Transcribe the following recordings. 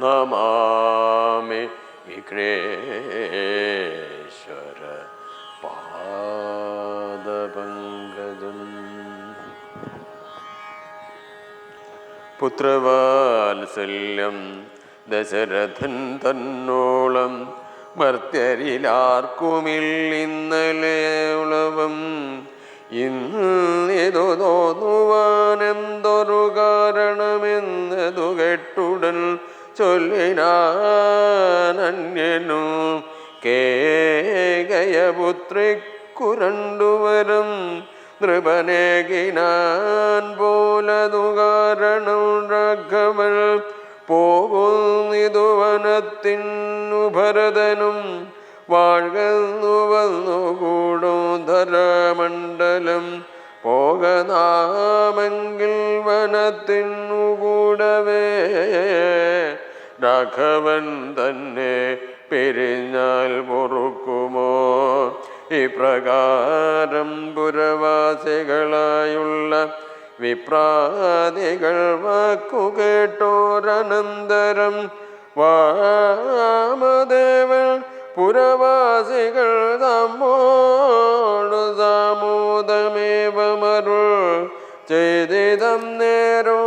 നമാമി വിഘ്നേശ്വര പാദപങ്കജം പുത്രവാത്സല്യം ദശരഥൻ തന്നോളം മർത്തരിലാർക്കുമില്ലിന്നലെ ഉളവം ഇന്ന് ഏതോ തോന്നുവാനെന്തൊരു ചൊല്ലിനാനന്യനു കേകയപുത്രിക്കുരണ്ടുവരം നൃപനേകിനാൻ പോലതു കാരണം രാഘവൾ പോകുന്നിതു വനത്തിനു ഭരതനും വാഴ്കന്നു വന്നുകൂടും ധരമണ്ഡലം പോകനാമെങ്കിൽ വനത്തിനു കൂടവേ രാഘവൻ തന്നെ പെരിഞ്ഞാൽ പൊറുക്കുമോ ഇപ്രകാരം പുരവാസികളായുള്ള വിപ്രാദികൾ വാക്കുകേട്ടോരനന്തരം വാമദേവൻ പുരവാസികൾ തമ്മോടു സാമൂതമേവമരുൾ ചെയ്തിതം നേരോ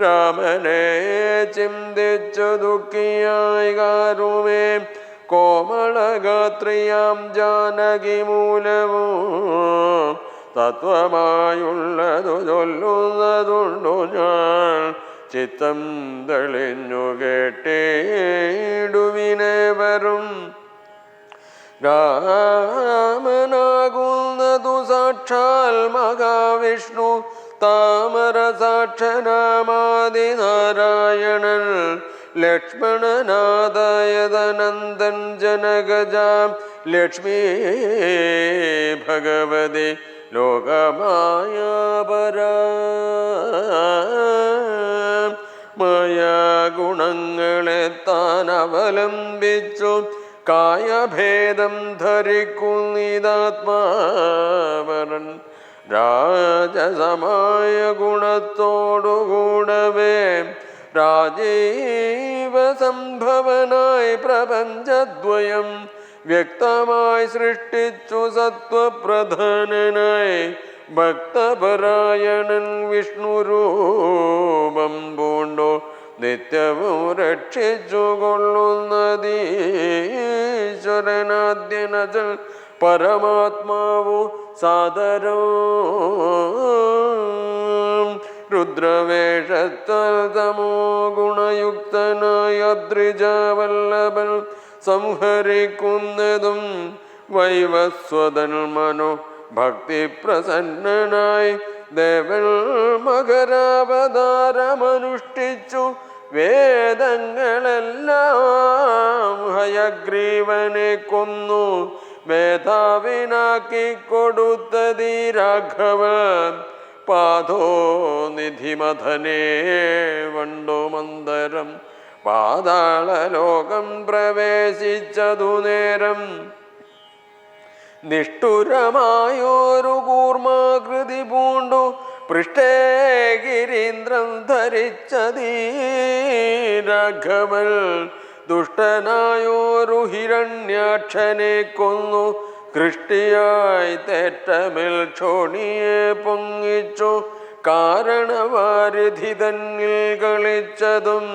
രാമനെ ചിന്തിച്ചു ദുഃഖിയായി കാരുമേ കോമളഗാത്രിയാം ജാനകി മൂലമോ തത്വമായുള്ളതു ചൊല്ലുന്നതുണ്ടു ഞാൻ. ചിത്തം തെളിഞ്ഞു കേട്ടേടുവിനെ വരും. രാമനാകുന്നതു സാക്ഷാൽ മഹാവിഷ്ണു. താമര സാക്ഷനാമാദിനാരായണൻ ലക്ഷ്മണനാദയതനന്ദൻ ജനഗജാം ലക്ഷ്മീ ഭഗവതി ലോകമായാപര. മായാഗുണങ്ങളെ താൻ അവലംബിച്ചു കായഭേദം ധരിക്കുന്നിതാത്മാവരൻ. രാജസമായ ഗുണത്തോടുകൂടവേ രാജീവ സംഭവനായി പ്രപഞ്ചദ്വയം വ്യക്തമായി സൃഷ്ടിച്ചു സത്വപ്രധാനനായി ഭക്തപരായണൻ വിഷ്ണുരൂപം പൂണ്ടോ നിത്യവും രക്ഷിച്ചു കൊള്ളുന്നതീശ്വരനാദ്യനജൽ പരമാത്മാവു സാദരോ. രുദ്രവേഷത്താൽ തമോ ഗുണയുക്തനായ ദ്രിജവല്ലഭൻ സംഹരിക്കുന്നതും വൈവസ്വതൻ മനോ ഭക്തി പ്രസന്നനായി ദേവൽ മകരാവതാരമനുഷ്ഠിച്ചു വേദങ്ങളെല്ലാം ഹയഗ്രീവനെ കൊന്നു. മേധാവിനാക്കി കൊടുത്തതി രാഘവൻ പാതോ നിധിമധനേ വണ്ടോ മന്ദരം പാതാളലോകം പ്രവേശിച്ചതു നേരം നിഷ്ഠുരമായോരു കൂർമാകൃതി പൂണ്ടു പൃഷ്ടേ ഗിരീന്ദ്രം ധരിച്ചതീ രാഘവൽ ദുഷ്ടനായോരു ഹിരണ്യാക്ഷനെ കൊന്നു. കൃഷ്ടിയായി തേറ്റമിൽ ക്ഷോണിയെ പൊങ്ങിച്ചു. കാരണവാരിധി തന്നിൽ കളിച്ചതും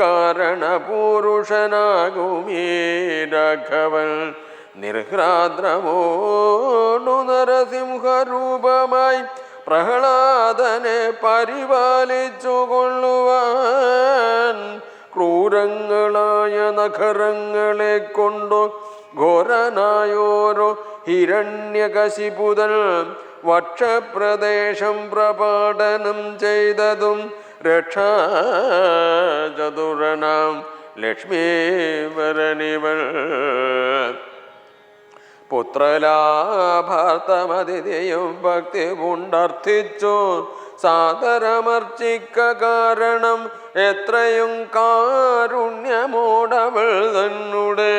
കാരണപൂരുഷനാകുമീ രാഘവൻ. നിർഹ്രാദ്രമോണു നരസിംഹരൂപമായി പ്രഹ്ലാദനെ പരിപാലിച്ചു കൊള്ളുവാൻ ക്രൂരങ്ങളായ നഖരങ്ങളെ കൊണ്ടു ഘോരനായോരോ ഹിരണ്യകശിപുതൽ വക്ഷപ്രദേശം പ്രപാടനം ചെയ്തതും രക്ഷാചതുരനാം ലക്ഷ്മീവരണിവൾ പുത്രലാഭാർത്ഥമതിഥിയും ഭക്തി കൊണ്ടർത്ഥിച്ചു സാദരമർച്ചിക്ക കാരണം എത്രയും കാരുണ്യമോടവൾ തന്നെ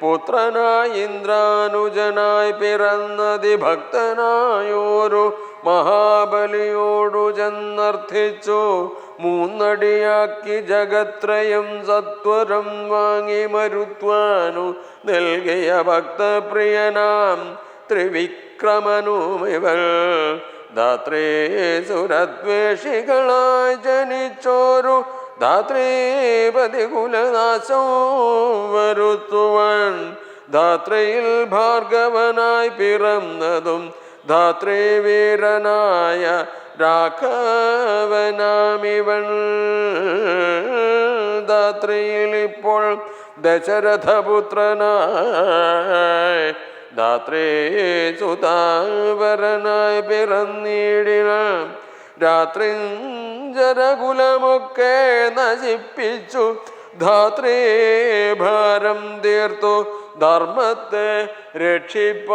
പുത്രനായി ഇന്ദ്രാനുജനായി പിറന്നതി ഭക്തനായോരു മഹാബലിയോടു ചെന്നർത്ഥിച്ചു. മൂന്നടിയാക്കി ജഗത്രയം സത്വരം വാങ്ങി മരുത്വാനു നൽകിയ ഭക്തപ്രിയനാം ത്രിവിക്രമനുമിവൾ. ധാത്രേ സുരദ്വേഷികളായി ജനിച്ചോരു ധാത്രീപതി കുലനാശോ വരുത്തുവൻ ധാത്രയിൽ ഭാർഗവനായി പിറന്നതും ധാത്രേ വീരനായ രാഘവനാമിവൻ. ധാത്രയിൽ ഇപ്പോൾ ദശരഥപുത്രനായി ധാത്രേ സുതാവരനായി പിറന്നിടിന രാത്രി ജരകുലമൊക്കെ നശിപ്പിച്ചു. ധാത്രേ ഭാരം തീർത്തു. ധർമ്മത്തെ രക്ഷിപ്പ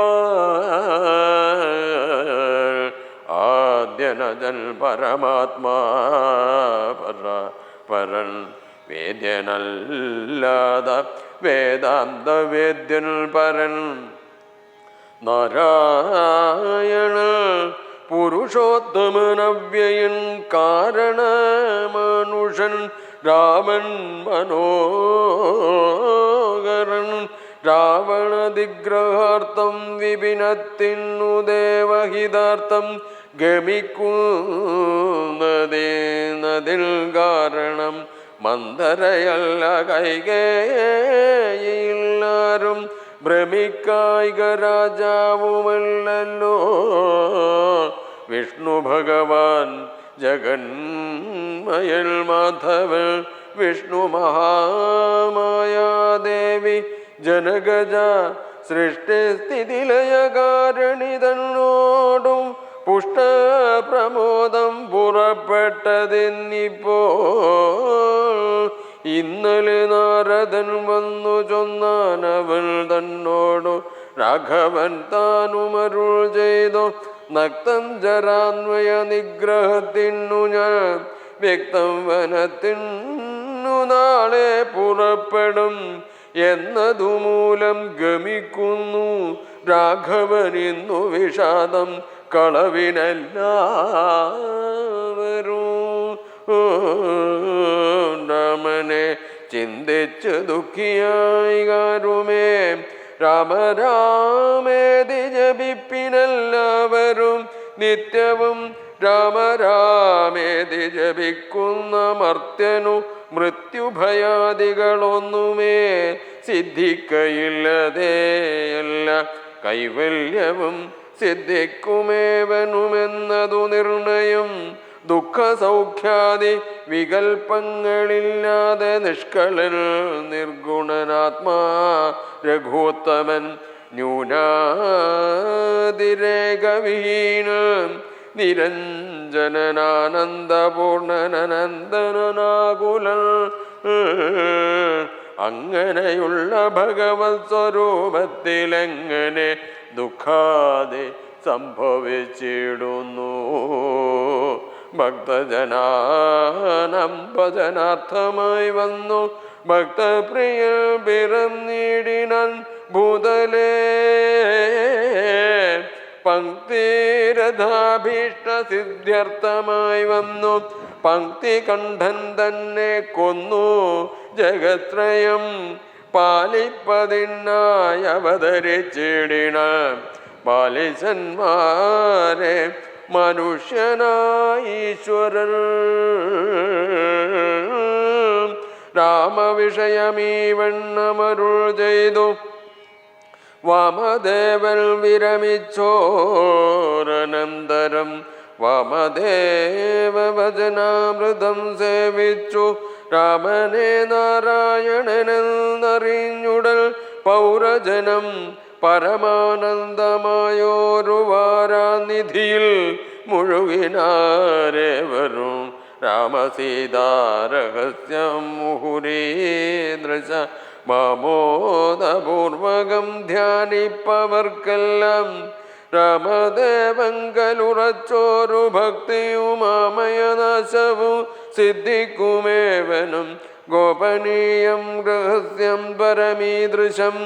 ആദ്യനജൻ പരമാത്മാ പര പരൻ വേദ്യനല്ലാത വേദാന്ത വേദ്യൻ പരൻ. നാരായണ പുരുഷോത്തമനവ്യയൻ കാരണ മനുഷൻ രാമൻ മനോഹരൻ. രാവണ ദിഗ്രഹാർത്ഥം വിപിനത്തിനു ദേവഹിതാർത്ഥം നതിൽ കാരണം മന്ദരയല്ല കൈകേയില്ലാരും ഭ്രമിക്കായിക രാജാവുമല്ലോ വിഷ്ണു ഭഗവാൻ ജഗന്മയൽ മാധവൻ വിഷ്ണു മഹാമായാദേവി ജനഗജ സൃഷ്ടിസ്ഥിതിലയകാരണിതന്നോടും പുഷ്ടപ്രമോദം പുറപ്പെട്ടതെന്നിപ്പോ ഇന്നലെ നാരദൻ വന്നു ചൊന്നാനവൻ തന്നോടു. രാഘവൻ താനുമരുൾ ചെയ്തു നക്തം ജരാന്വയ നിഗ്രഹത്തിനു ഞാൻ വ്യക്തം വനത്തിനു നാളെ പുറപ്പെടും എന്നതുമൂലം ഗമിക്കുന്നു. രാഘവൻ ഇന്നു വിഷാദം കളവിനെല്ലാവരും. രാമനെ ചിന്തിച്ച് ദുഃഖിയായി കാരുമേ. രാമരാമേതി ജപിപ്പിനെല്ലാവരും നിത്യവും രാമരാമേതി ജപിക്കുന്ന മർത്യനു മൃത്യുഭയാദികളൊന്നുമേ സിദ്ധിക്കയില്ലതേയല്ല കൈവല്യവും സിദ്ധിക്കുമേവനുമെന്നതു നിർണയം ദുഃഖസൗഖ്യാദി വികൽപ്പങ്ങളില്ലാതെ നിഷ്കളൻ നിർഗുണനാത്മാ രഘുത്തമൻ ന്യൂനാതിരേകവിഹീന നിരഞ്ജനനാനന്ദപൂർണനന്ദനാകുലൻ അങ്ങനെയുള്ള ഭഗവത് സ്വരൂപത്തിലെങ്ങനെ ദുഃഖാതെ സംഭവിച്ചിടുന്നു? ഭക്തജനാനം ഭജനാർത്ഥമായി വന്നു ഭക്തപ്രിയ പിറന്നിടിനൻ ഭൂതലേ. പങ്ക്തിരഥാഭീഷ്ട സിദ്ധ്യർത്ഥമായി വന്നു. പങ്ക്തി കണ്ഠൻ തന്നെ കൊന്നു. ജഗത്രയം പാലിപ്പതിനായി അവതരിച്ചിടിന ബാലിസന്മാരെ മനുഷ്യനായീശ്വരൻ രാമവിഷയമീ വണ്ണമരുൾ ചെയ്തു. വാമദേവൽ വിരമിച്ചോരനന്തരം വാമദേവചനാമൃതം സേവിച്ചു. രാമനെ നാരായണനെന്നറിഞ്ഞുടൽ പൗരജനം പരമാനന്ദമായോരു വാരാനിധിയിൽ മുഴുകിനാരേവരും രാമസീതാരഹസ്യം മുഹുരേന്ദ്രശ മാമോദപൂർവകം ധ്യാനിപ്പവർക്കെല്ലാം. രാമദേവങ്കലുറച്ചോരു ഭക്തിയുമാമയനാശവും സിദ്ധിക്കുമേവനും. ഗോപനീയം രഹസ്യം പരമീദൃശം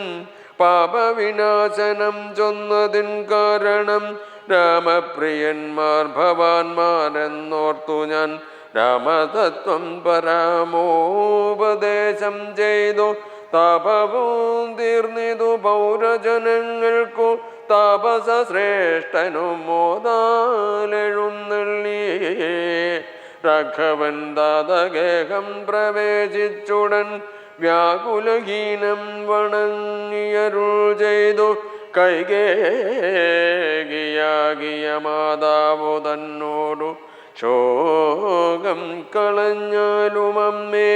പാപവിനാശനം ചൊന്നതിൻ കാരണം രാമപ്രിയന്മാർ ഭവാന്മാരെന്നോർത്തു ഞാൻ. രാമതത്വം പരാമോപദേശം ചെയ്തു. താപവും തീർന്നിതു പൗരജനങ്ങൾക്കു. താപസ ശ്രേഷ്ഠനും മോദാലെഴുന്നള്ളി. രാഘവൻ ദാതഗേഹം പ്രവേശിച്ചുടൻ. വ്യാകുലഹീനം വണങ്ങിയരുൾ ചെയ്തു. കൈകേകിയാകിയ മാതാവു തന്നോടു ശോകം കളഞ്ഞാലും അമ്മേ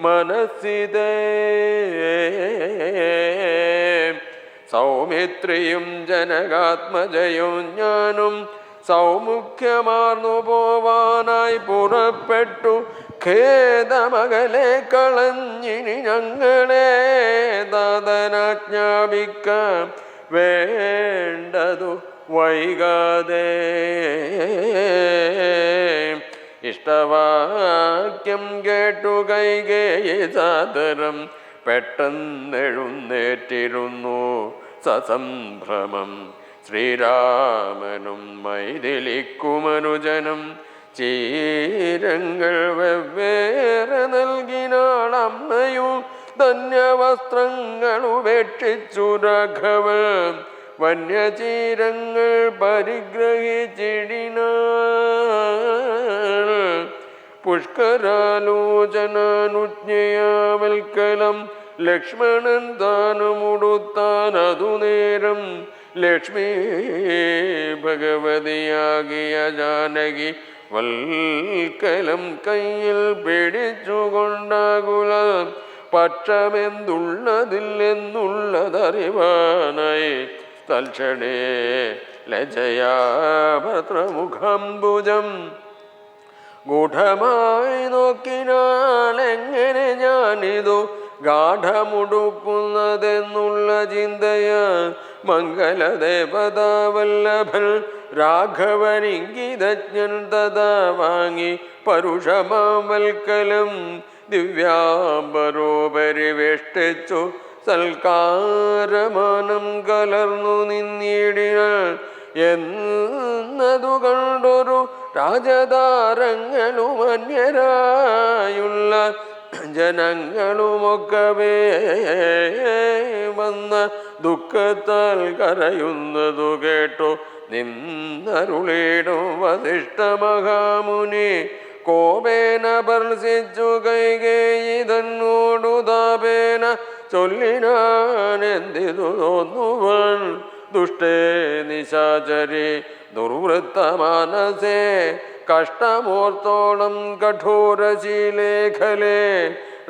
മനസ്സിതേ. സൗമിത്രിയും ജനകാത്മജയും ഞാനും സൗമുഖ്യമാർന്നു പോവാനായി പുറപ്പെട്ടു. ഖേദമകലെ കളഞ്ഞിനി ഞങ്ങളെ ദാതനാജ്ഞാപിക്കാം വേണ്ടതു വൈകാതെ. ഇഷ്ടവാക്യം കേട്ടു കൈകേയി സാദരം പെട്ടെന്നെഴുന്നേറ്റിരുന്നു സസംഭ്രമം. ശ്രീരാമനും മൈഥിലിക്കുമനുജനും ചീരങ്ങൾ വെവ്വേറെ നൽകിനാൾ അമ്മയും ധന്യവസ്ത്രങ്ങൾ ഉപേക്ഷിച്ചു രാഘവൻ. വന്യചീരങ്ങൾ പരിഗ്രഹിച്ചിടിന പുഷ്കരാലോചനാനുജ്ഞയാവൽക്കലം ലക്ഷ്മണൻ താനുമുടുത്താൻ അതു നേരം ലക്ഷ്മി ഭഗവതിയാകിയ ജാനകി വൽക്കലം കയ്യിൽ പിടിച്ചുകൊണ്ടാകുല പക്ഷമെന്തുള്ളതില്ലെന്നുള്ളതറിവാനായി തൽക്ഷണേ ലജയാ ഭദ്രമുഖംബുജം ഗൂഢമായി നോക്കിനാൽ എങ്ങനെ ഞാനിതു ഗാഠമുടുക്കുന്നതെന്നുള്ള ചിന്തയ മംഗലദേവതാവല്ലഭൻ രാഘവനിങ്കിതജ്ഞൻ തഥാ വാങ്ങി പരുഷമാവൽക്കലം ദിവ്യാംബരോപരിവേഷ്ടിച്ചു സൽക്കാരമാനം കലർന്നു നിന്നിടിനാൾ എന്നതു കണ്ടൊരു രാജതാരങ്ങളുമന്യരായുള്ള ജനങ്ങളുമൊക്കവേ വന്ന ദുഃഖത്താൽ കരയുന്നതു കേട്ടു നിന്നരുളിടും വസിഷ്ഠ മഹാമുനി കോപേന പർശിച്ചു കൈകേയിതന്നോടുതാപേന തന്നോടു താപേന ചൊല്ലിനാനെന്തിതു തോന്നുവൻ ദുഷ്ടേ നിശാചരി ദുർവൃത്ത മാനസേ കഷ്ടമോർത്തോളം കഠോരശീലേഖലേ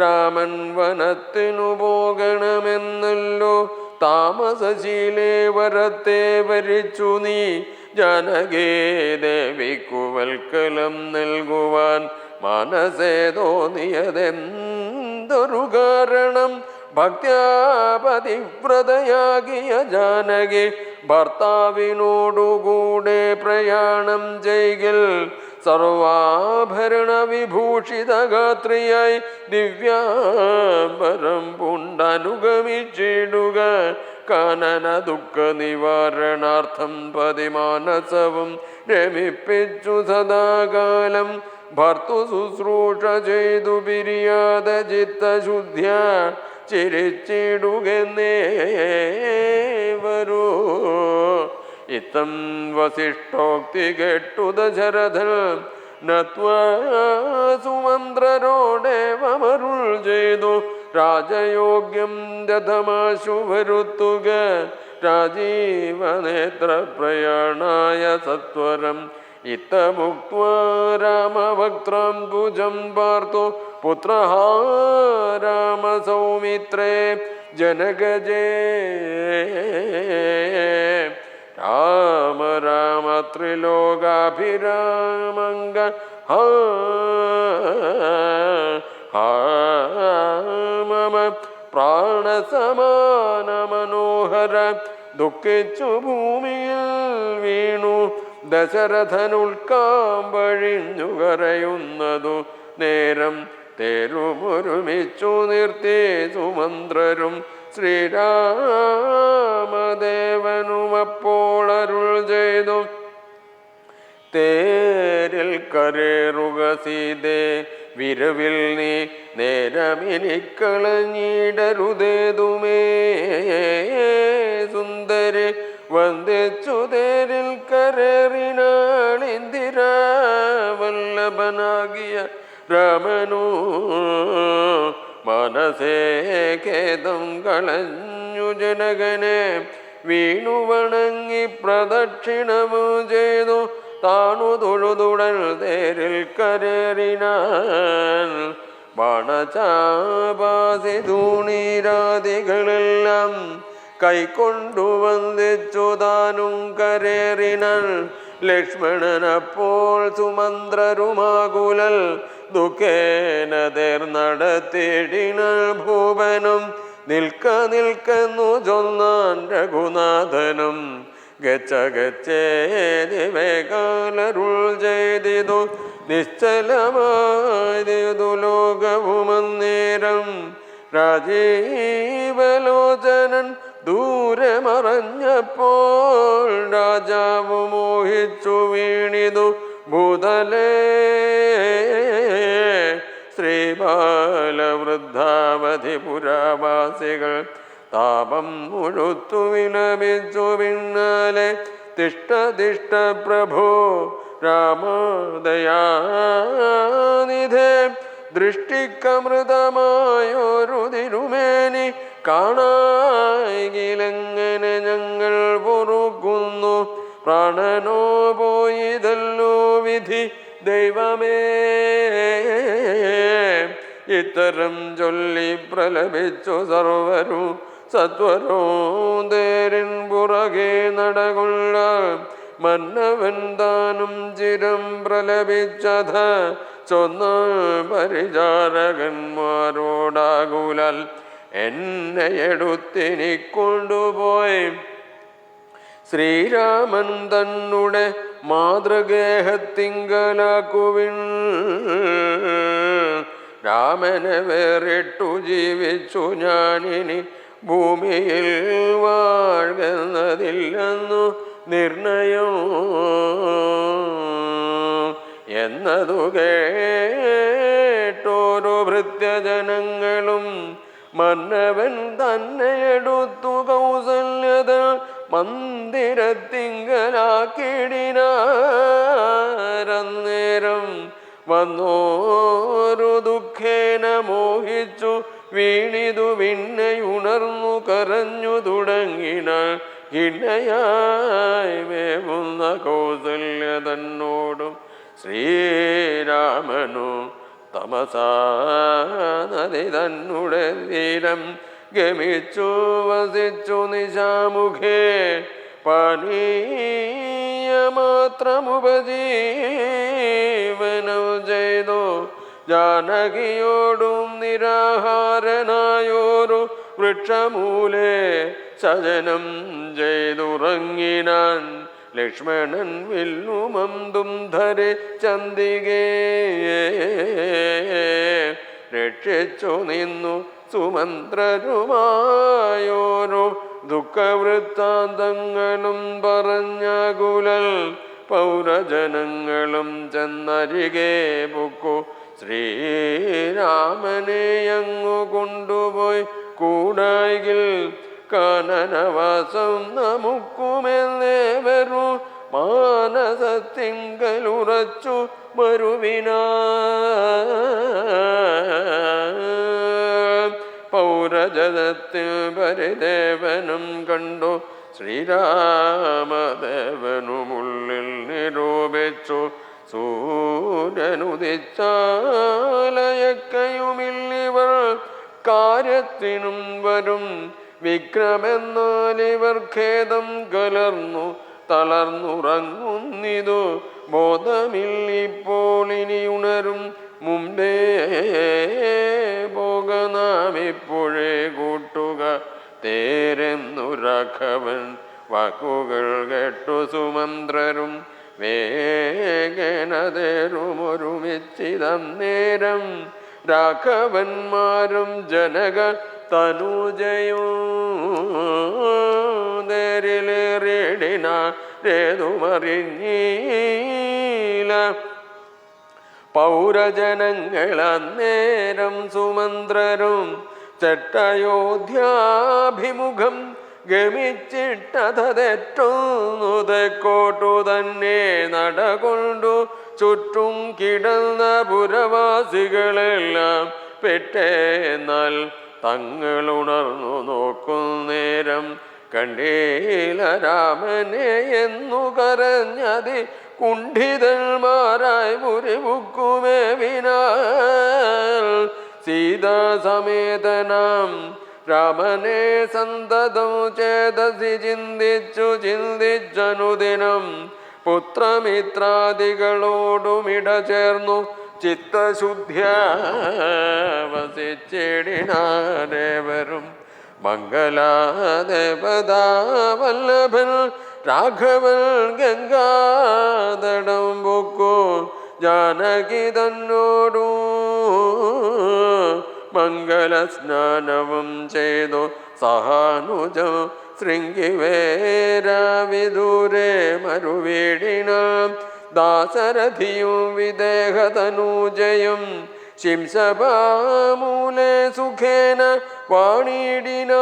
രാമൻ വനത്തിനു പോകണമെന്നല്ലോ താമസശീലേ വരത്തെ വരിച്ചു നീ. ജനകേ ദേവിക്കുവൽക്കലം നൽകുവാൻ മനസ്സേ തോന്നിയതെന്തൊരു കാരണം? ഭക്ത്യാപതിവ്രതയാകിയ ജാനകി ഭർത്താവിനോടുകൂടെ പ്രയാണം ചെയ്കിൽ സർവാഭരണ വിഭൂഷിത ഗാത്രിയായി ദിവ്യാംബരം പുണ്ടനുഗമിച്ചിടുക. കാനന ദുഃഖ നിവാരണാർത്ഥം പതിമാനസവും രമിപ്പിച്ചു സദാകാലം. ഭർത്തു ശുശ്രൂഷ ചെയ്തു പിരിയാതെ ചിത്തശുദ്ധ്യ ചിരിച്ചിടുക വരൂ ഇത്തം വസിഷ്ഠോക്തി കേട്ടു ദശരഥൻ നത്വസുമന്ത്രരോടേവമരുൾ ചെയ്തു. രാജയോഗ്യം രഥമാശു വരുത്തുക. രാജീവനേത്ര പ്രയാണായ സത്വരം. ഇത്തമുക്വാ രാമഭക്ത്രം ഭുജം പാർത്തു. പുത്ര രാമസൗമിത്രേ ജനകജേ. രാമ രാമ ത്രിലോകാഭിരാമംഗ മമ പ്രാണസമാന മനോഹര ദുഃഖിച്ചു ഭൂമിയിൽ വീണു ദശരഥനുൾക്കാമ്പഴിഞ്ഞു കരയുന്നതു നേരം തേരുമൊരുമിച്ചു നിർത്തി സുമന്ത്രരും ശ്രീരാമദേവനും അപ്പോൾ അരുൾ ചെയ്തു. തേരിൽ കരേറുക സീതേ വിരവിൽ നീ നേരമിനിക്കളഞ്ഞിടരുതേതുമേ സുന്ദരി വന്ദിച്ചു തേരിൽ വല്ലഭനാകിയ രാമനു. മനസേ ഖേദം കളഞ്ഞു ജനകനെ വീണു വണങ്ങി പ്രദക്ഷിണമു ചെയ്തു. താണു തൊഴുതുടൽ തേരിൽ കരേറിനാൻ പണചാപാസി തൂണീരാദികളെല്ലാം കൈക്കൊണ്ടു വന്ദിച്ചു താനും കരേറിനൽ ലക്ഷ്മണനപ്പോൾ സുമന്ത്രരുമാകുലൽ ദുഃഖേന തേർ ഭൂപനും. നിൽക്ക നിൽക്കുന്നു ചൊന്നാൻ രഘുനാഥനും ഗച്ച ഗച്ചേതിവേകാലരുൾ ചെയ്തിതു. നിശ്ചലമായതു ലോകവുമന്നേരം രാജീവലോചനൻ ദൂരെ മറഞ്ഞപ്പോൾ രാജാവ് മോഹിച്ചു വീണിതു. ഭൂതലേ ശ്രീബാലവൃദ്ധാവധി പുരാവാസികൾ താപം മുഴുത്തു വിലപിച്ചു പിന്നാലെ തിഷ്ടതിഷ്ട തിഷ്ട പ്രഭോ രാമദയാനിധേ ദൃഷ്ടിക്കമൃതമായൊരു തിരുമേനി കാണായിലെങ്ങനെ ഞങ്ങൾ പൊറുക്കുന്നു പ്രാണനോ പോയിതല്ലോ വിധി ദൈവമേ. ഇത്തരം ചൊല്ലി പ്രലപിച്ചു സർവരും സത്വരോ തേരിൻ പുറകെ നടകൊള്ള. മന്നവൻ താനും ചിരം പ്രലപിച്ചത ചൊന്ന പരിചാരകന്മാരോടാകുലാൽ. എന്നെ എടുത്തിനി കൊണ്ടുപോയി. ശ്രീരാമൻ തന്നുടെ മാതൃഗേഹത്തിങ്കലാക്കുവിൻ. രാമനെ വേറിട്ടു ജീവിച്ചു ഞാനിനി ഭൂമിയിൽ വാഴുന്നതില്ലെന്നു നിർണയം എന്നതു കേട്ടോരോ ഭൃത്യജനങ്ങളും മന്നവൻ തന്നെ എടുത്തു കൗസല്യത മന്ദിരത്തിങ്കലാക്കിടിനേരം വന്നോരു ദുഃഖേന മോഹിച്ചു വീണിതു വിണ്ണയുണർന്നു കരഞ്ഞു തുടങ്ങിന ഇണയായി വേവുന്ന കൗസല്യ തന്നോടും ശ്രീരാമനു തമസാ നദി തന്നുടെ തീരം ഗമിച്ചു വസിച്ചു നിശാമുഖേ. പാനീയമാത്രമുപജീവനം ചെയ്തു. ജാനകിയോടും നിരാഹാരനായോരു വൃക്ഷമൂലേ സജനം ചെയ്തുറങ്ങിനാൻ ലക്ഷ്മണൻ വില്ലുമന്തും ധരി ചന്ദികേ രക്ഷിച്ചു നിന്നു സുമന്ത്രരുമായോരു ദുഃഖവൃത്താന്തങ്ങളും പറഞ്ഞകുലൽ പൗരജനങ്ങളും ചെന്നരികെ പൊക്കു. ശ്രീരാമനെ അങ്ങു കൊണ്ടുപോയി കൂടായിൽ കാനനവാസം നമുക്കുമെന്നേവരു മാനസത്തിങ്കലുറച്ചു മരുവിനാ പൗരജനത്തിൽ പരിദേവനും കണ്ടു ശ്രീരാമദേവനുമുള്ളിൽ നിരൂപിച്ചു. സൂര്യനുദിച്ചാലയക്കയുമില്ലിവർ കാര്യത്തിനും വരും വിക്രമെന്നാൽ ഇവർ ഖേദം കലർന്നു തളർന്നുറങ്ങുന്നിതു. ബോധമില്ലിപ്പോൾ ഇനി ഉണരും. മുമ്പേ പോക ഇപ്പോഴേ കൂട്ടുക. തേരെന്നു രാഘവൻ വാക്കുകൾ കേട്ടു സുമന്ത്രരും. വേഗനതേരുമൊരുമിച്ചിതം നേരം രാഘവന്മാരും ജനക തനുജയോ നേരിലേറിടിന രേതുമറിഞ്ഞീല സുമന്ത്രരും ചട്ടയോധ്യാഭിമുഖം ഗമിച്ചിട്ടതെറ്റുന്നു തെക്കോട്ടു തന്നെ നടകൊണ്ടു ചുറ്റും കിടന്ന പുരവാസികളെല്ലാം പെട്ടേന്നാൽ തങ്ങൾ ഉണർന്നു നോക്കുന്നേരം കണ്ടീല രാമനെ എന്നു കരഞ്ഞതി കുണ്ഠിതന്മാരായി മുറിവുക്കുമേ വിനാൽ. സീതാസമേതനാം രാമനെ സന്തതം ചേതസി ചിന്തിച്ചു ചിന്തിച്ചനുദിനം പുത്രമിത്രാദികളോടുമിട ചേർന്നു ചിത്തശുദ്ധ്യ വസിച്ചിടിനാരേവരും മംഗലാദേവതാവല്ലഭൻ രാഘവൻ ഗംഗാതടം പൊക്കോ ജാനകി തന്നോടൂ മംഗലസ്നാനവും ചെയ്തു സഹാനുജം ശൃംഗിവേരാവിദൂരെ മരുവീടിന ദാസരഥിയും വിദേഹതനൂജയും ശിംസഭാമൂലെ സുഖേന വാണിടിന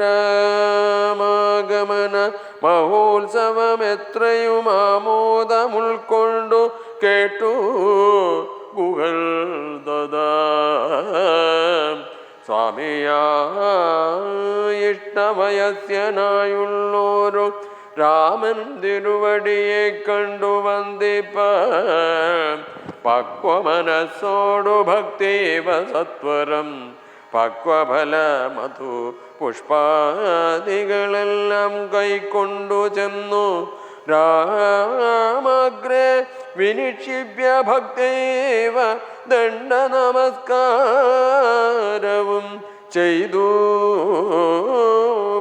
രാമാഗമന മഹോത്സവം എത്രയും ആമോദമുൾക്കൊണ്ടു കേട്ടു ഗുഹൽ ദദാ. സ്വാമിയായിഷ്ടവയസ്യനായുള്ളോരു രാമൻ തിരുവടിയെ കണ്ടു വന്ദിപ്പ. പക്വമനസ്സോടു ഭക്തീവ സത്വരം. പക്വഫല മധു പുഷ്പാദികളെല്ലാം കൈക്കൊണ്ടു ചെന്നു. രാമഗ്രേ വിനിക്ഷിപ്യ ഭക്തൈവ ദണ്ഡ നമസ്കാരവും ചെയ്തു.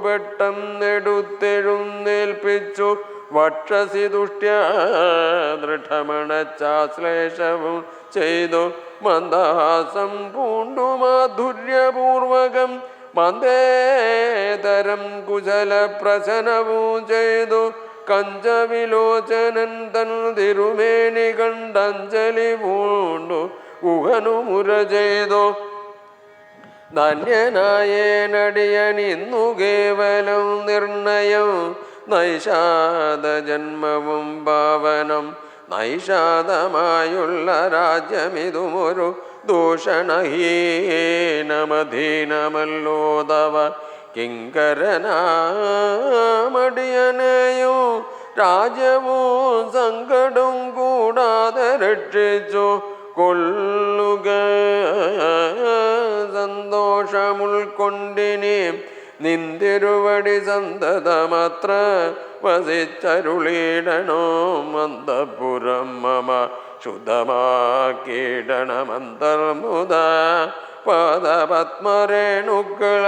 പെട്ടെന്നെടുത്തെഴുന്നേൽപ്പിച്ചു വക്ഷസി ദുഷ്ട്യ ദൃഢമണച്ചാശ്ലേഷവും ചെയ്തു. മന്ദഹാസം പൂണ്ടു മാധുര്യപൂർവകം. മന്ദേതരം കുശല പ്രശനവും ചെയ്തു. കഞ്ചവിലോചനൻ തൻ തിരുമേണി കണ്ടഞ്ജലി പൂണ്ടു. ഗുഹനുമുര മുര ചെയ്തു. ധന്യനായേനടിയനിന്നു കേവലം നിർണയം. നൈഷാദ ജന്മവും പാവനം നൈഷാദമായുള്ള രാജ്യമിതുമൊരു ദൂഷണഹീനമധീനമല്ലോ തവ കിങ്കരനാമടിയനെയോ രാജ്യവും സങ്കടം കൂടാതെ രക്ഷിച്ചു. കൊള്ളുക. സന്തോഷമുൾക്കൊണ്ടിനെ നിന്തിരുവടി സന്തതമത്ര വസിച്ചരുളീടണോ. മന്ദപുരം മമ ശുദ്ധമാക്കിയിടണമന്തർമുദ. പാദപത്മരേണുക്കൾ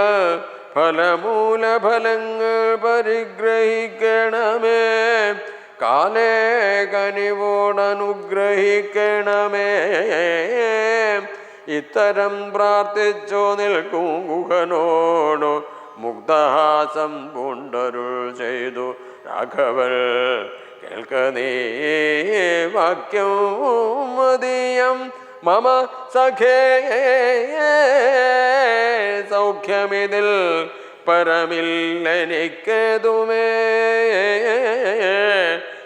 ഫലമൂലഫലങ്ങൾ പരിഗ്രഹിക്കണമേ. കാലേ കനിവോടനുഗ്രഹിക്കണമേ. ഇത്തരം പ്രാർത്ഥിച്ചു നിൽക്കും ഗുഹനോടു. മുഗ്ധഹാസം പൂണ്ടരുൾ ചെയ്തു രാഘവൽ കേൾക്ക നീ വാക്യം മതിയം. മമ സഖേ സൗഖ്യമിതിൽ പരമില്ലെനിക്കതുമേ.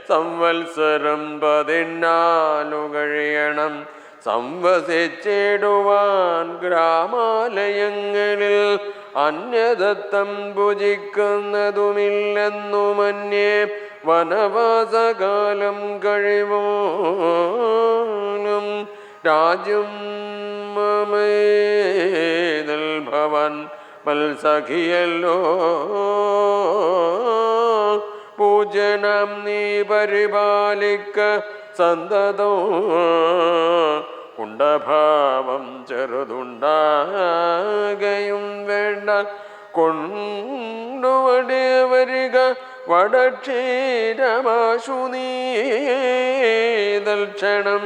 സംവത്സരം പതിനാലുകഴിയണം. സംവസിച്ചിടുവാൻ ഗ്രാമാലയങ്ങളിൽ അന്യദത്തം ഭുജിക്കുന്നതുമില്ലെന്നു മന്യേ വനവാസകാലം കഴിവോനും രാജ്യം മമേതൽ ഭവൻ മത്സഖിയല്ലോ. പൂജനം നീ പരിപാലിക്ക. സന്തതോ കുണ്ടഭാവം ചെറുതുണ്ടാകയും വേണ്ട. കൊണ്ടുവടി വരിക വടക്ഷീരമാശു നീതൽക്ഷണം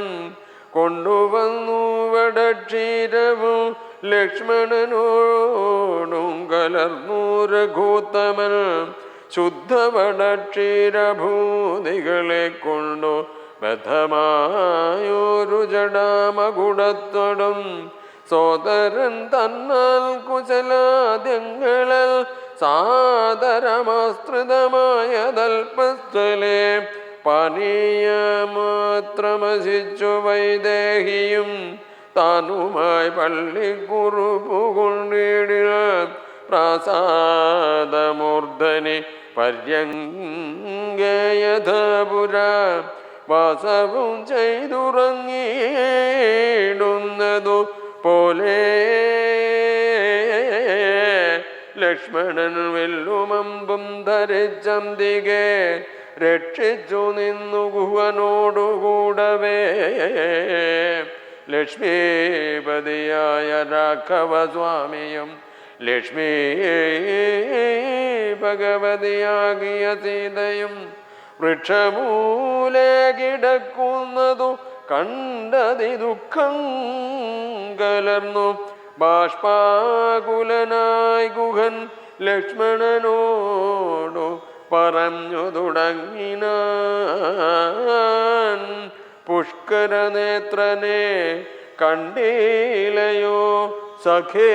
കൊണ്ടുവന്നു വടക്ഷീരവും ലക്ഷ്മണനോടും കലർന്നു ശുദ്ധ വടക്ഷീരഭൂതികളെ കൊണ്ടു ബദ്ധമായൊരു ജടാമകുടത്തോടും സോദരൻ തന്നാൽ കുശലാദ്യങ്ങളിൽ സാദരമാസ്തൃതമായതൽപ്പസ്ഥലെ പനീയ മാത്രമസിച്ചു വൈദേഹിയും താനുമായി പള്ളിക്കുറുപ്പുകൊണ്ടിടിന പ്രാസാദമൂർധനി പര്യങ്കയഥപുര വാസവും ചെയ്തുറങ്ങിയിടുന്നതു പോലെ. ലക്ഷ്മണൻ വെല്ലുമമ്പും ധരിച്ചന്തികെ രക്ഷിച്ചു നിന്നു ഗുഹനോടുകൂടവേ ലക്ഷ്മീപതിയായ രാഘവ സ്വാമിയും ലക്ഷ്മി ഭഗവതിയാകിയ സീതയും വൃക്ഷമൂലെ കിടക്കുന്നതു കണ്ടതി ദുഃഖം കലർന്നു. ബാഷ്പാകുലനായി ഗുഹൻ ലക്ഷ്മണനോടു പറഞ്ഞു തുടങ്ങിന പുഷ്കരനേത്രനെ കണ്ടീലയോ? sakhe